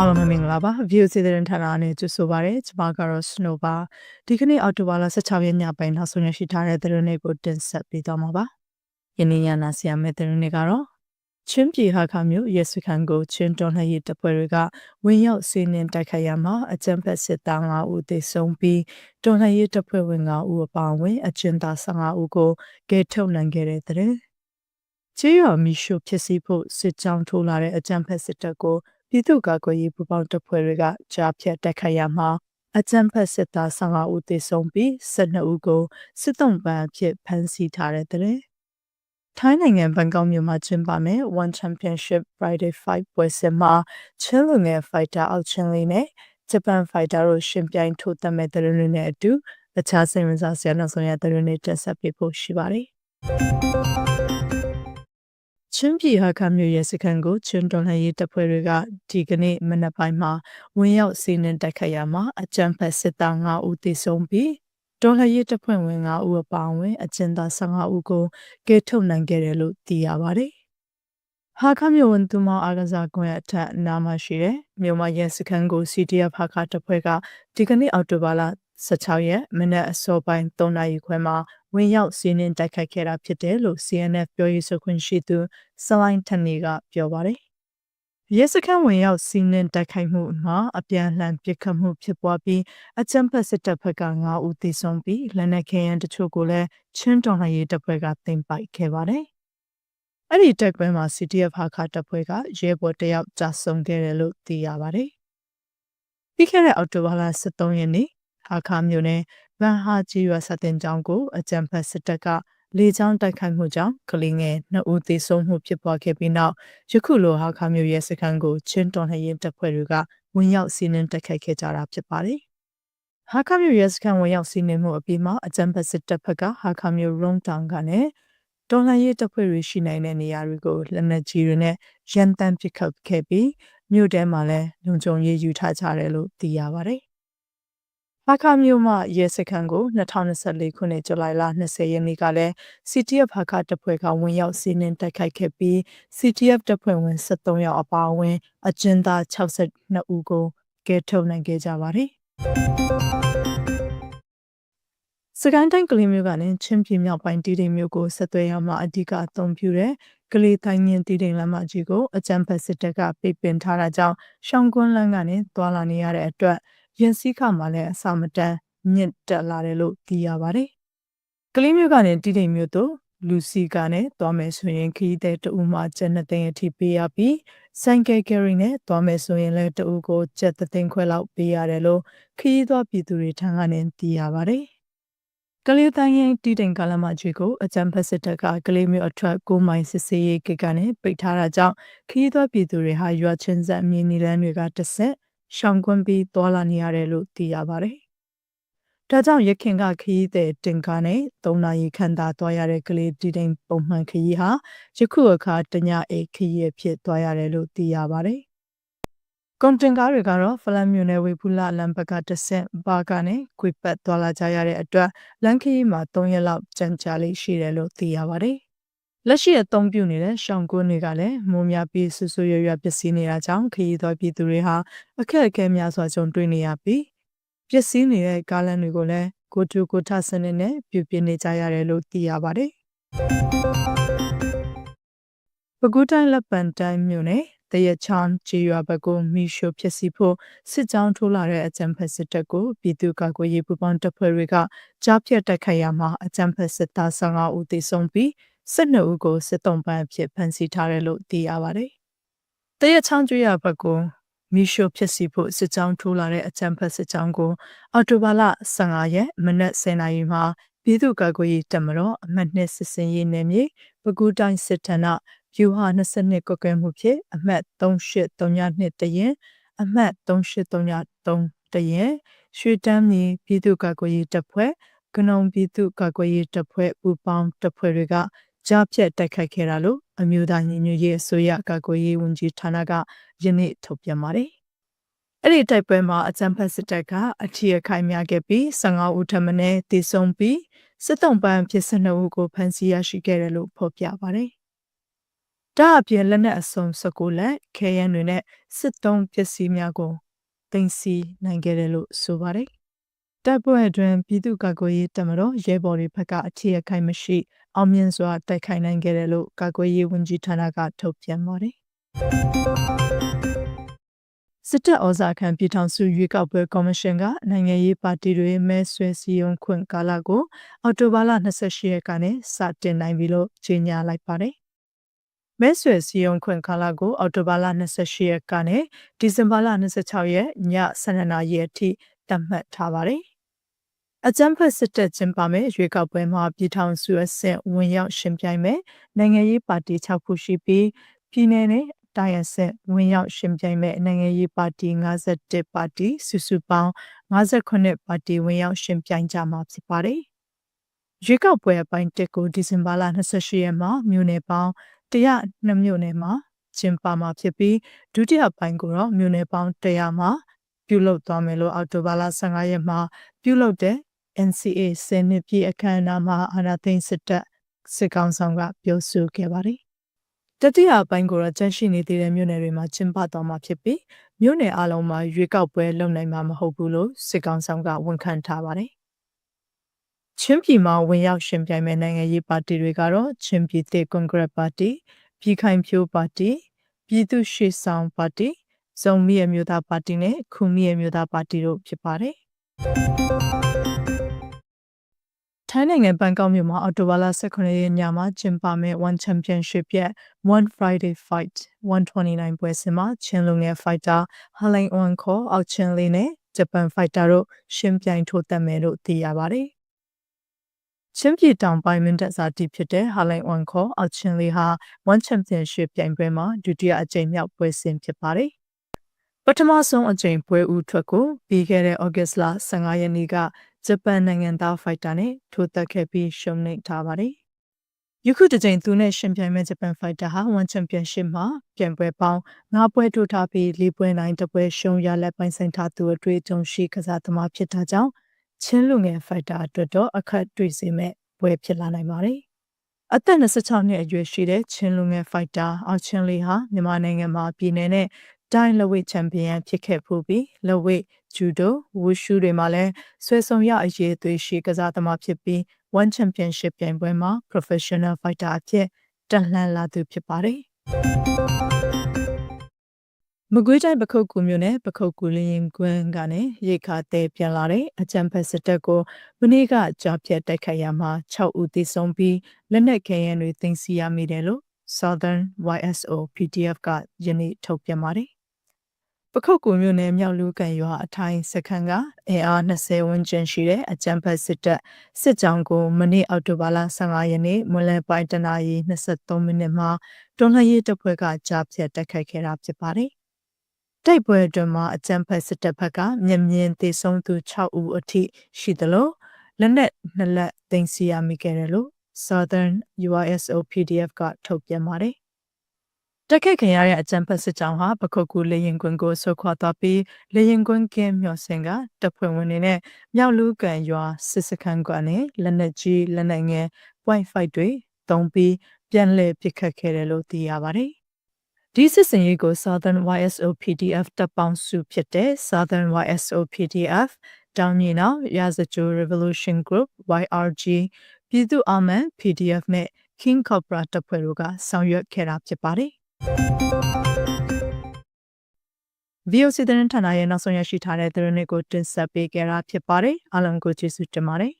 အားလုံးပဲမင်္ဂလာပါ view စီတဲ့ဌာနနဲ့ကြိုဆိုပါရစေကျွန်မကတော့ Snow ပါဒီကနေ့အော်တိုဘာလ16ရက်ညပိုင်းနောက်ဆုံးရရှိထားတဲ့သတင်းတွေကိုတင်ဆက်ပေးသွားမှာပါယနေ့ညနာဆရာမဲ့သတင်းတွေကတော့ချင်းပြည်ဟာခမြို့ရဲစခန်းကိုချင်းတော်လှန်ရေးတပ်ဖွဲ့တွေကဝင်ရောက်စီးနင်းတိုက်ခိုက်ရမှာအကြမ်းဖက်စစ်သား5ဦးသေဆုံးပြီးတော်လှန်ရေးတပ်ဖွဲ့ဝင်5ဦးအပါအဝင်အကျဉ်းသား15ဦးကိုကယ်ထုတ်နိုင်ခဲ့တဲ့တဲ့ချေးရမီရှိုဖြစ်စီဖို့စစ်ကြောင်းထိုးလာတဲ့အကြမ်းဖက်စစ်တပ်ကို ပြည်သူ့ကာကွယ်ရေးပူးပေါင်းတပ်ဖွဲ့တွေကကြားဖြတ်တိုက်ခိုက်ရမှာအကြမ်းဖက်စစ်သား15ဦးသေဆုံးပြီး12ဦးကိုစစ်တုံးပန်းအဖြစ်ဖမ်းဆီးထားတဲ့တဲ့ထိုင်းနိုင်ငံဘန်ကောက်မြို့မှာကျင်းပမယ် One Championship Friday 5ပွဲစဉ်မှာချင်းလူငယ် fighter အောက်ချင်းလေးနဲ့ဂျပန် fighter တို့ရှင်ပြိုင်ထိုးသက်မဲ့တဲ့တွေနဲ့အတူအခြားစိတ်ဝင်စားစရာနောက်ဆုံးရတဲ့တွေနဲ့တက်ဆက်ပေးဖို့ရှိပါတယ် ချင်းပြည်ဟာခမြို့ရဲ့စခန်းကိုချင်းတော်လှန်ရေးတပ်ဖွဲ့တွေကဒီကနေ့မနက်ပိုင်းမှာဝင်ရောက်စီးနင်းတိုက်ခိုက်ရမှာအကြမ်းဖက်စစ်သား9ဦးသေဆုံးပြီးတော်လှန်ရေးတပ်ဖွဲ့ဝင်9ဦးအပါအဝင်အကျဉ်းသား15ဦးကိုကယ်ထုတ်နိုင်ခဲ့တယ်လို့သိရပါတယ်။ဟာခမြို့ဝန်သူမောင်အားကစားကွင်းအထက်နားမှာရှိတဲ့မြို့မရဲစခန်းကို CDF ဟာခတပ်ဖွဲ့ကဒီကနေ့အောက်တိုဘာလ 16ရက်မနက်အစောပိုင်း3နာရီခွဲမှာဝင်ရောက်စီးနင်းတိုက်ခိုက်ခဲ့တာဖြစ်တယ်လို့ CNF ပြောရေးဆိုခွင့်ရှိသူစလိုင်းထန်နီကပြောပါတယ်။ရဲစခန်းဝင်ရောက်စီးနင်းတိုက်ခိုက်မှုမှာအပြန်လှန်ပစ်ခတ်မှုဖြစ်ပွားပြီးအကြမ်းဖက်စစ်တပ်ဘက်က9ဦးသေဆုံးပြီးလက်နက်ခဲယမ်းတချို့ကိုလည်းချင်းတော်လှန်ရေးတပ်ဖွဲ့ကတင်ပိုက်ခဲ့ပါတယ်။အဲ့ဒီတက်ပွဲမှာ CTF ဟာခတပ်ဖွဲ့ကရဲဘော်တယောက်ကြာဆုံးခဲ့တယ်လို့သိရပါတယ်။ပြီးခဲ့တဲ့အောက်တိုဘာလ23ရက်နေ့ ဟာခမြို့နယ်ဗန်ဟာကြီးရွာစတင်ကျောင်းကိုအကြံဖတ်စစ်တပ်ကလေကြောင်းတိုက်ခိုက်မှုကြောင့်ကလေးငယ်နှစ်ဦးသေဆုံးမှုဖြစ်ပွားခဲ့ပြီးနောက်ယခုလိုဟာခမြို့ရဲစခန်းကိုချင်းတော်လှန်ရေးတပ်ဖွဲ့တွေကဝင်ရောက်စီးနင်းတိုက်ခိုက်ခဲ့ကြတာဖြစ်ပါတယ်။ဟာခမြို့ရဲစခန်းဝင်ရောက်စီးနင်းမှုအပြီးမှာအကြံဖတ်စစ်တပ်ဘက်ကဟာခမြို့ရုံးတောင်ကနေတော်လှန်ရေးတပ်ဖွဲ့တွေရှိနိုင်တဲ့နေရာတွေကိုလက်နက်ကြီးတွေနဲ့ရန်တမ်းပစ်ခတ်ခဲ့ပြီးမြို့ထဲမှာလည်းလုံခြုံရေးယူထားကြတယ်လို့သိရပါတယ် ဖခမြို့မှရဲစခန်းကို2024ခုနှစ်ဇူလိုင်လ20ရက်နေ့ကလည်း CTF ဖခတပ်ဖွဲ့ကဝင်ရောက်စီးနင်းတိုက်ခိုက်ခဲ့ပြီး CTF တပ်ဖွဲ့ဝင်73ယောက်အပါအဝင် အကျဉ်းသား62ဦးကိုကယ်ထုတ်နိုင်ခဲ့ကြပါတယ်။စကိုင်းတိုင်းကလေးမျိုးကလည်းချင်းပြည်မြောက်ပိုင်းတီးတိမ်မျိုးကိုဆက်သွယ်ရမှာအဓိကအသုံးပြုတဲ့ကလေးတိုင်းရင်တီးတိမ်လမ်းမကြီးကိုအကြံဖက်စစ်တပ်ကပိတ်ပင်ထားတာကြောင့်ရှောင်းကွန်းလန်းကနေသွာလာနေရတဲ့အတွက် ရင်စည်းခမှာလည်းအစမတန်မြင့်တက်လာတယ်လို့သိရပါတယ်။ကလေးမျိုးကနေတိတိမ်မျိုးတို့လူစီကနဲ့သွားမယ်ဆိုရင်ခီးတဲ့တူမှကျက်နှစ်သိန်းအထိပေးရပြီးဆိုင်ကယ်ကယ်ရီနဲ့သွားမယ်ဆိုရင်လည်းတူကိုကျက်သိန်းခွဲလောက်ပေးရတယ်လို့ခီးသွားပြည်သူတွေထံကနေသိရပါတယ်။ကလေးတိုင်းရင်တီတိမ်ကလမကြီးကိုအကြံဖက်စစ်တပ်ကကလေးမျိုးအထွက်9မိုင်စစ်စေးရေးကိကနေပိတ်ထားတာကြောင့်ခီးသွားပြည်သူတွေဟာရွာချင်းဆက်မြေနီလန်းတွေကတစ်ဆက် ရှောင်ကွင်းပြီးသွာလာနေရတယ်လို့သိရပါတယ်။ဒါကြောင့်ရခင်ကခရီးသည်တင်ကားနဲ့၃နာရီခန့်သာသွားရတဲ့ကလေးဒီတိန်ပုံမှန်ခရီးဟာယခုအခါတညအိတ်ခရီးဖြစ်သွားရတယ်လို့သိရပါတယ်။ကွန်တင်ကားတွေကတော့ဖလန်မြို့နယ်ဝေဖူလာလမ်းဘက်ကတဆင့်ဘာကနဲ့ခွေပတ်သွားလာကြရတဲ့အတွက်လမ်းခရီးမှာ၃ရက်လောက်ကြန့်ကြာလေးရှိတယ်လို့သိရပါတယ် လက်ရှိအသုံးပြုနေတဲ့ရှောင်းကွန်းတွေကလည်းမိုးများပြီးဆူဆူရွရွပျက်စီးနေတာကြောင့်ခရီးသွားပြည်သူတွေဟာအခက်အခဲများစွာကြုံတွေ့နေရပြီးပျက်စီးနေတဲ့ကားလမ်းတွေကိုလည်းကိုတူကိုထစနစ်နဲ့ပြုပြင်နေကြရတယ်လို့သိရပါတယ်။ပကူတိုင်းလက်ပံတိုင်းမြို့နယ်တရချောင်းချီရွာဘက်ကိုမိရှုဖြစ်စီဖို့စစ်ကြောင်းထိုးလာတဲ့အကြံဖက်စစ်တပ်ကိုပြည်သူ့ကာကွယ်ရေးပူးပေါင်းတပ်ဖွဲ့တွေကကြားဖြတ်တိုက်ခိုက်ရမှာအကြံဖက်စစ်သား15ဦးသေဆုံးပြီး 12ဦးကိုစစ်တုံးပန်းအဖြစ်ဖမ်းဆီးထားတယ်လို့သိရပါတယ်။တရချောင်းကျွရဘက်ကိုမီရှိုဖြစ်စီဖို့စစ်ကြောင်းထိုးလာတဲ့အကြံဖက်စစ်ကြောင်းကို အော်တိုဘာလ15ရက်မနက်10:00နာရီမှာပြည်သူ့ကာကွယ်ရေးတပ်မတော်အမှတ်2စစ်စင်ရေးနယ်မြေပကူးတိုင်းစစ်ဌာနဗျူဟာ22ကွက်ကဲမှုဖြင့်အမှတ်3832တရင်အမှတ်3833တရင်ရွှေတန်းမြေပြည်သူ့ကာကွယ်ရေးတပ်ဖွဲ့ကနုံပြည်သူ့ကာကွယ်ရေးတပ်ဖွဲ့ပူပေါင်းတပ်ဖွဲ့တွေက ကြားဖြတ်တိုက်ခိုက်ခဲ့တာလို့အမျိုးသားညီညွတ်ရေးအစိုးရကာကွယ်ရေးဝန်ကြီးဌာနကယနေ့ထုတ်ပြန်ပါတယ်။အဲ့ဒီတိုက်ပွဲမှာအကြမ်းဖက်စစ်တပ်ကအထီးအခိုင်များခဲ့ပြီး15ဦးထပ်မံတေဆုံးပြီးစစ်တုံးပန်းဖြစ်12ဦးကိုဖမ်းဆီးရရှိခဲ့တယ်လို့ဖော်ပြပါတယ်။ဒါအပြင်လက်နက်အစုံ19လက်ခဲယမ်းတွေနဲ့စစ်တုံးပစ္စည်းများကိုတင်စီနိုင်ခဲ့တယ်လို့ဆိုပါတယ်တပ်ပွဲအတွင်းပြည်သူ့ကာကွယ်ရေးတပ်မတော်ရဲဘော်တွေဘက်ကအခြေအခိုင်မရှိ အောင်မြင်စွာတိုက်ခိုက်နိုင်ခဲ့တယ်လို့ကာကွယ်ရေးဝန်ကြီးဌာနကထုတ်ပြန်ပါတယ်စစ်တပ်ဩဇာခံပြည်ထောင်စုရွေးကောက်ပွဲကော်မရှင်ကနိုင်ငံရေးပါတီတွေမဲဆွယ်စည်းရုံးခွင့်ကာလကိုအောက်တိုဘာလ28ရက်ကနေစတင်နိုင်ပြီလို့ကြေညာလိုက်ပါတယ်။မဲဆွယ်စည်းရုံးခွင့်ကာလကိုအောက်တိုဘာလ28ရက်ကနေဒီဇင်ဘာလ26ရက်ည12နာရီအထိသတ်မှတ်ထားပါတယ်။ အကြမ်းဖက်စစ်တပ်ကျင်းပမဲ့ရွေးကောက်ပွဲမှာပြည်ထောင်စုအဆင့်ဝင်ရောက်ရှင်ပြိုင်မဲ့နိုင်ငံရေးပါတီ6ခုရှိပြီးပြည်내နဲ့တိုင်းအဆင့်ဝင်ရောက်ရှင်ပြိုင်မဲ့နိုင်ငံရေးပါတီ51ပါတီစုစုပေါင်း58ပါတီဝင်ရောက်ရှင်ပြိုင်ကြမှာဖြစ်ပါတယ်။ရွေးကောက်ပွဲအပိုင်း1ကိုဒီဇင်ဘာလ28ရက်မှာမြို့နယ်ပေါင်း102မြို့နယ်မှာကျင်းပမှာဖြစ်ပြီးဒုတိယပိုင်းကိုတော့မြို့နယ်ပေါင်း100မှာပြုလုပ်သွားမယ်လို့အောက်တိုဘာလ15ရက်မှာပြုလုပ်တဲ့ NCA စနစ်ပြည်အခမ်းအနားမှာအာဏာသိမ်းစစ်တပ်စစ်ကောင်ဆောင်ကပြောဆိုခဲ့ပါတယ်တတိယပိုင်းကိုတော့ကျန်းရှိနေသေးတဲ့မြို့နယ်တွေမှာကျင်းပသွားမှာဖြစ်ပြီးမြို့နယ်အလုံးမှာရွေးကောက်ပွဲလုပ်နိုင်မှာမဟုတ်ဘူးလို့စစ်ကောင်ဆောင်ကဝန်ခံထားပါတယ်။ချင်းပြည်မှာဝင်ရောက်ရှင်ပြိုင်မဲ့နိုင်ငံရေးပါတီတွေကတော့ချင်းပြည်သစ်ကွန်ဂရက်ပါတီပြည်ခိုင်ဖြိုးပါတီပြည်သူ့ရှေ့ဆောင်ပါတီဇုံမီအမျိုးသားပါတီနဲ့ခုမီအမျိုးသားပါတီတို့ဖြစ်ပါတယ်။ ထိုင်းနိုင်ငံဘန်ကောက်မြို့မှာအော်တိုဘာလ18ရက်ညမှာကျင်းပမယ့် One Championship ရဲ့ One Friday Fight 129ပွဲစဉ်မှာချင်းလုံငယ် fighter Halen On ခေါ်အောက်ချင်းလေးနဲ့ဂျပန် fighter တို့ရှင်းပြိုင်ထိုးတက်မယ်လို့သိရပါတယ်။ချင်းပြည်တောင်ပိုင်းမင်းတပ်စာတီဖြစ်တဲ့ Halen On ခေါ်အောက်ချင်းလေးဟာ One Championship ပြိုင်ပွဲမှာဒုတိယအကြိမ်မြောက်ပွဲစဉ်ဖြစ်ပါတယ်။ပထမဆုံးအကြိမ်ပွဲဦးထွက်ကိုပြီးခဲ့တဲ့ဩဂတ်လ15ရက်နေ့က ဂျပန်နိုင်ငံသားဖိုက်တာနဲ့ထိုးသက်ခဲ့ပြီးရှုံးနိမ့်ထားပါတယ်။ယခုတစ်ကြိမ်သူနဲ့ရှင်ပြိုင်မဲ့ဂျပန်ဖိုက်တာဟာ1ချန်ပီယံရှစ်မှာပြန်ပွဲပေါင်း၅ပွဲထိုးထားပြီး၄ပွဲနိုင်တစ်ပွဲရှုံးရလက်ပိုင်ဆိုင်ထားသူအတွေ့အကြုံရှိကစားသမားဖြစ်တာကြောင့်ချင်းလူငယ်ဖိုက်တာအတွက်တော့အခက်တွေ့စေမဲ့ပွဲဖြစ်လာနိုင်ပါတယ်။အသက်26နှစ်အရွယ်ရှိတဲ့ချင်းလူငယ်ဖိုက်တာအောက်ချင်းလေးဟာမြန်မာနိုင်ငံမှာပြည်내နဲ့ တိုင်းလက်ဝိတ်ချန်ပီယံဖြစ်ခဲ့ဖို့ပြီးလက်ဝိတ်ဂျူဒိုဝူရှူတွေမှာလည်းဆွဲဆောင်ရအရေးသွေးရှိကစားသမားဖြစ်ပြီး One Championship ပြိုင်ပွဲမှာ Professional Fighter အဖြစ်တက်လှမ်းလာသူဖြစ်ပါတယ်။မကွေးတိုင်းပခုတ်ကူမြို့နယ်ပခုတ်ကူလင်းကွန်းကနေရိတ်ခါတဲပြန်လာတဲ့အကြံဖက်စစ်တပ်ကိုမနေ့ကကြားဖြတ်တိုက်ခိုက်ရမှာ6ဦးသေဆုံးပြီးလက်နက်ခဲယမ်းတွေသိမ်းဆည်းရမိတယ်လို့ Southern YSO PDF ကယနေ့ထုတ်ပြန်ပါတယ် ပခုတ်ကူမြို့နယ်မြောက်လူကန်ရွာအထိုင်စခန်းကအင်အား20ဝန်းကျင်ရှိတဲ့အကြံဖတ်စစ်တပ်စစ်ကြောင်းကိုမနေ့အောက်တိုဘာလ15ရက်နေ့မွန်လယ်ပိုင်းတနာရီ23မိနစ်မှာတွန်းလှန်ရေးတပ်ဖွဲ့ကကြားဖြတ်တိုက်ခိုက်ခဲ့တာဖြစ်ပါတယ်။တိုက်ပွဲအတွင်းမှာအကြံဖတ်စစ်တပ်ဘက်ကမြင်မြင်သေဆုံးသူ6ဦးအထိရှိသလိုလက်နက်နှစ်လက်သိမ်းဆည်းရမိခဲ့တယ်လို့ Southern UISO PDF ကထုတ်ပြန်ပါတယ်။ တက်ခက်ခင်ရတဲ့အကြံဖက်စစ်ကြောင်းဟာပခုတ်ကူလေရင်ကွင်းကိုဆုတ်ခွာသွားပြီးလေရင်ကွင်းကင်းမျော်စင်ကတပ်ဖွဲ့ဝင်တွေနဲ့မြောက်လူကန်ရွာစစ်စခန်းကနေလက်နက်ကြီးလက်နက်ငယ် .5 တွေတုံးပြီးပြန်လည်ပစ်ခတ်ခဲ့တယ်လို့သိရပါတယ်။ဒီစစ်စင်ရေးကို Southern YSO PDF တပ်ပေါင်းစုဖြစ်တဲ့ Southern YSO PDF တောင်မြေနောက် Yazoo Revolution Group YRG ပြည်သူ့အာမန် PDF နဲ့ King Cobra တပ်ဖွဲ့တို့ကဆောင်ရွက်ခဲ့တာဖြစ်ပါတယ်။ VOC သတင်းဌာနရဲ့နောက်ဆုံးရရှိထားတဲ့သတင်းတွေကိုတင်ဆက်ပေးကြတာဖြစ်ပါတယ်အားလုံးကိုကျေးဇူးတင်ပါတယ်